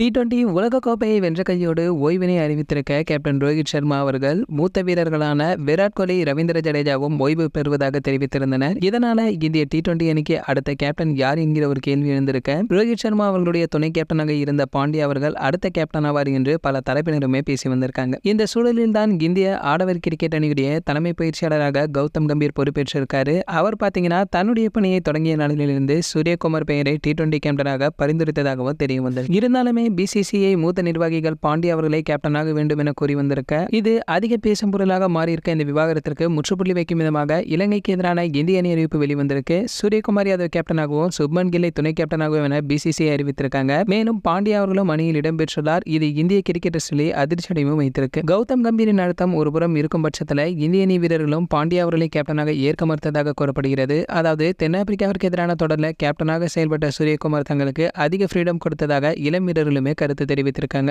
T twenty உலகக்கோப்பையை வென்ற கையோடு ஓய்வினை அறிவித்திருக்க கேப்டன் ரோஹித் சர்மா அவர்கள் மூத்த வீரர்களான விராட் கோலி ரவீந்திர ஜடேஜாவும் ஓய்வு பெறுவதாக தெரிவித்திருந்தனர். இதனால இந்திய டி டுவெண்டி அணிக்கு அடுத்த கேப்டன் யார் என்கிற ஒரு கேள்வி எழுந்திருக்க ரோஹித் சர்மா அவர்களுடைய துணை கேப்டனாக இருந்த பாண்டியா அவர்கள் அடுத்த கேப்டன் ஆவார் என்று பல தரப்பினருமே பேசி வந்திருக்காங்க. இந்த சூழலில் தான் இந்திய ஆடவர் கிரிக்கெட் அணியுடைய தலைமை பயிற்சியாளராக கௌதம் கம்பீர் பொறுப்பேற்றிருக்காரு. அவர் பார்த்தீங்கன்னா தன்னுடைய பணியை தொடங்கிய நாளிலிருந்து சூரியகுமார் பெயரை டி டுவெண்டி கேப்டனாக பரிந்துரைத்ததாகவும் தெரிய வந்தது. இருந்தாலுமே பிசிசிஐ மூத்த நிர்வாகிகள் பாண்டிய அவர்களை கேப்டனாக வேண்டும் என கூறி வந்திருக்க இது அதிக பேசும் பொருளாக மாறியிருக்க இந்த விவாகரத்திற்கு முற்றுப்புள்ளி வைக்கும் விதமாக இலங்கைக்கு எதிரான இந்திய அணி அறிவிப்பு வெளிவந்திருக்கு. சூரியகுமார் யாதவ் கேப்டனாகவும் சுப்மன் கில்லை துணை கேப்டனாகவும் என பிசிசிஐ அறிவித்திருக்காங்க. மேலும் பாண்டியா அவர்களும் அணியில் இடம்பெற்றுள்ளார் இது இந்திய கிரிக்கெட் ரசிலே அதிர்ச்சியடையும் வைத்திருக்கு. கௌதம் கம்பீரின் அழுத்தம் ஒருபுறம் இருக்கும் பட்சத்தில் இந்திய அணி வீரர்களும் பாண்டியா அவர்களை கேப்டனாக ஏற்க மறுத்ததாக கூறப்படுகிறது. அதாவது தென்னாப்பிரிக்காவிற்கு எதிரான தொடரில் கேப்டனாக செயல்பட்ட சூரியகுமார் தங்களுக்கு அதிக ஃப்ரீடம் கொடுத்ததாக இளம் வீரர்கள் அவர்களுமே கருத்து தெரிவித்திருக்காங்க.